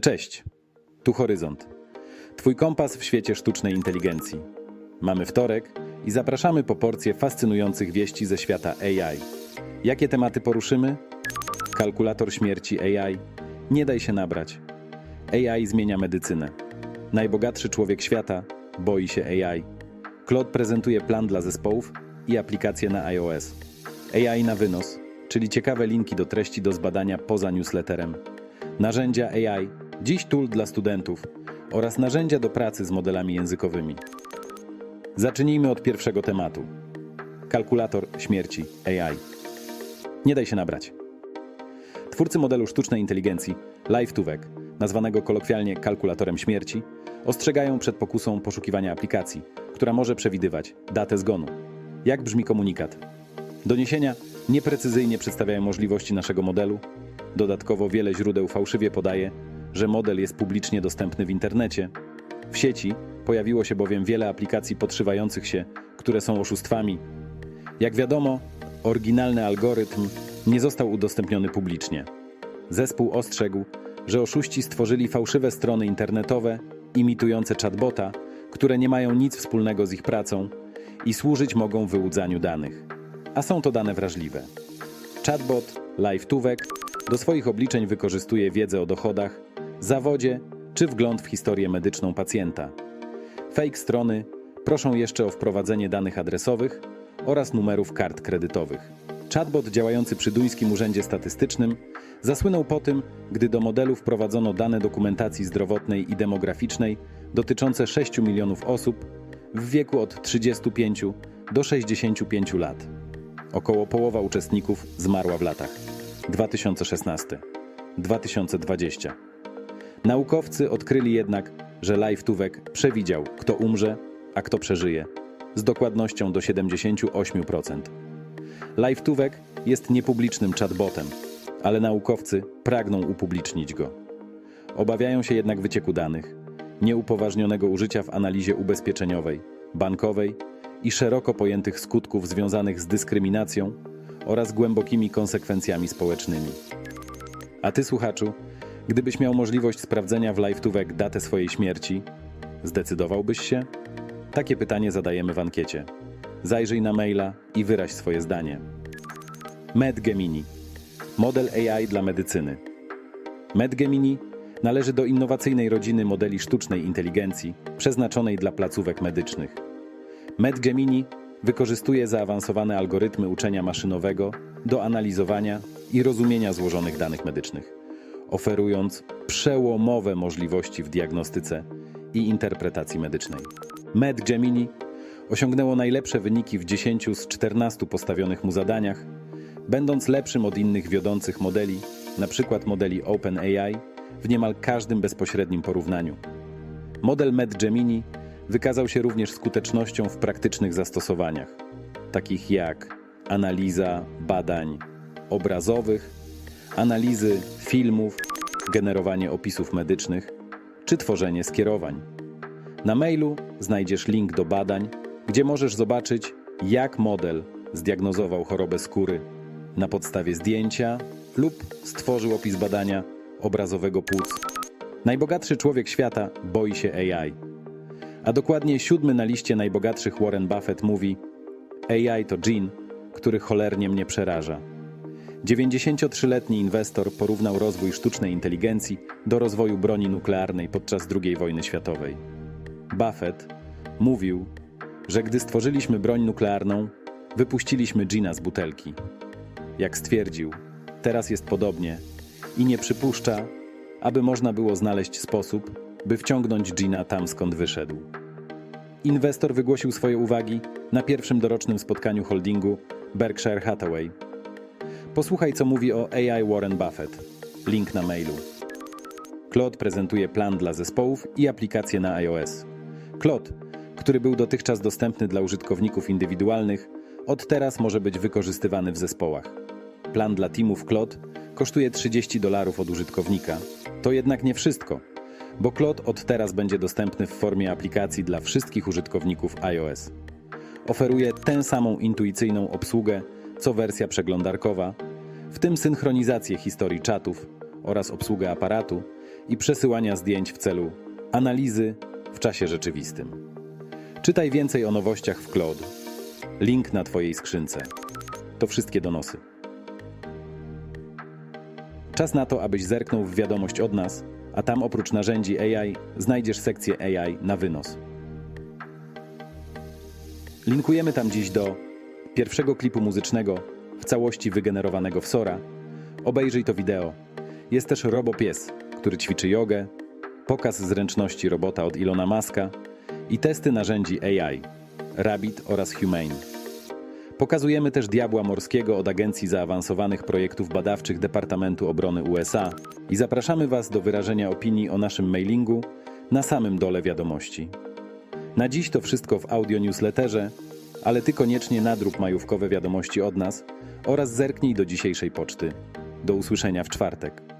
Cześć. Tu Horyzont. Twój kompas w świecie sztucznej inteligencji. Mamy wtorek i zapraszamy po porcję fascynujących wieści ze świata AI. Jakie tematy poruszymy? Kalkulator śmierci AI. Nie daj się nabrać. AI zmienia medycynę. Najbogatszy człowiek świata boi się AI. Claude prezentuje plan dla zespołów i aplikacje na iOS. AI na wynos, czyli ciekawe linki do treści do zbadania poza newsletterem. Narzędzia AI, dziś tool dla studentów oraz narzędzia do pracy z modelami językowymi. Zacznijmy od pierwszego tematu. Kalkulator śmierci AI. Nie daj się nabrać. Twórcy modelu sztucznej inteligencji LiveTuwek, nazwanego kolokwialnie kalkulatorem śmierci, ostrzegają przed pokusą poszukiwania aplikacji, która może przewidywać datę zgonu. Jak brzmi komunikat? Doniesienia nieprecyzyjnie przedstawiają możliwości naszego modelu. Dodatkowo wiele źródeł fałszywie podaje, że model jest publicznie dostępny w internecie. W sieci pojawiło się bowiem wiele aplikacji podszywających się, które są oszustwami. Jak wiadomo, oryginalny algorytm nie został udostępniony publicznie. Zespół ostrzegł, że oszuści stworzyli fałszywe strony internetowe imitujące chatbota, które nie mają nic wspólnego z ich pracą i służyć mogą wyłudzaniu danych. A są to dane wrażliwe. Chatbot LiveTuwek do swoich obliczeń wykorzystuje wiedzę o dochodach, zawodzie czy wgląd w historię medyczną pacjenta. Fake strony proszą jeszcze o wprowadzenie danych adresowych oraz numerów kart kredytowych. Chatbot działający przy Duńskim Urzędzie Statystycznym zasłynął po tym, gdy do modelu wprowadzono dane dokumentacji zdrowotnej i demograficznej dotyczące 6 milionów osób w wieku od 35 do 65 lat. Około połowa uczestników zmarła w latach 2016-2020. Naukowcy odkryli jednak, że LiveTuwek przewidział, kto umrze, a kto przeżyje, z dokładnością do 78%. LiveTuwek jest niepublicznym chatbotem, ale naukowcy pragną upublicznić go. Obawiają się jednak wycieku danych, nieupoważnionego użycia w analizie ubezpieczeniowej, bankowej i szeroko pojętych skutków związanych z dyskryminacją oraz głębokimi konsekwencjami społecznymi. A ty, słuchaczu, gdybyś miał możliwość sprawdzenia w LiveTuwek datę swojej śmierci, zdecydowałbyś się? Takie pytanie zadajemy w ankiecie. Zajrzyj na maila i wyraź swoje zdanie. MedGemini. Model AI dla medycyny. MedGemini należy do innowacyjnej rodziny modeli sztucznej inteligencji przeznaczonej dla placówek medycznych. MedGemini wykorzystuje zaawansowane algorytmy uczenia maszynowego do analizowania i rozumienia złożonych danych medycznych, oferując przełomowe możliwości w diagnostyce i interpretacji medycznej. MedGemini osiągnęło najlepsze wyniki w 10 z 14 postawionych mu zadaniach, będąc lepszym od innych wiodących modeli, np. modeli OpenAI, w niemal każdym bezpośrednim porównaniu. Model MedGemini wykazał się również skutecznością w praktycznych zastosowaniach, takich jak analiza badań obrazowych, analizy filmów, generowanie opisów medycznych czy tworzenie skierowań. Na mailu znajdziesz link do badań, gdzie możesz zobaczyć, jak model zdiagnozował chorobę skóry na podstawie zdjęcia lub stworzył opis badania obrazowego płuc. Najbogatszy człowiek świata boi się AI. A dokładnie siódmy na liście najbogatszych Warren Buffett mówi: AI to dżin, który cholernie mnie przeraża. 93-letni inwestor porównał rozwój sztucznej inteligencji do rozwoju broni nuklearnej podczas II wojny światowej. Buffett mówił, że gdy stworzyliśmy broń nuklearną, wypuściliśmy dżina z butelki. Jak stwierdził, teraz jest podobnie i nie przypuszcza, aby można było znaleźć sposób, by wciągnąć dżina tam skąd wyszedł. Inwestor wygłosił swoje uwagi na pierwszym dorocznym spotkaniu holdingu Berkshire Hathaway. Posłuchaj, co mówi o AI Warren Buffett. Link na mailu. Claude prezentuje plan dla zespołów i aplikacje na iOS. Claude, który był dotychczas dostępny dla użytkowników indywidualnych, od teraz może być wykorzystywany w zespołach. Plan dla teamów Claude kosztuje 30 dolarów od użytkownika. To jednak nie wszystko, bo Claude od teraz będzie dostępny w formie aplikacji dla wszystkich użytkowników iOS. Oferuje tę samą intuicyjną obsługę, co wersja przeglądarkowa, w tym synchronizację historii czatów oraz obsługę aparatu, i przesyłania zdjęć w celu analizy w czasie rzeczywistym. Czytaj więcej o nowościach w Cloud. Link na Twojej skrzynce. To wszystkie donosy. Czas na to, abyś zerknął w wiadomość od nas, a tam oprócz narzędzi AI znajdziesz sekcję AI na wynos. Linkujemy tam dziś do pierwszego klipu muzycznego całości wygenerowanego w Sora. Obejrzyj to wideo. Jest też RoboPies, który ćwiczy jogę, pokaz zręczności robota od Ilona Maska i testy narzędzi AI, Rabbit oraz Humane. Pokazujemy też diabła morskiego od Agencji Zaawansowanych Projektów Badawczych Departamentu Obrony USA i zapraszamy Was do wyrażenia opinii o naszym mailingu na samym dole wiadomości. Na dziś to wszystko w audio newsletterze, ale Ty koniecznie nadrób majówkowe wiadomości od nas oraz zerknij do dzisiejszej poczty. Do usłyszenia w czwartek.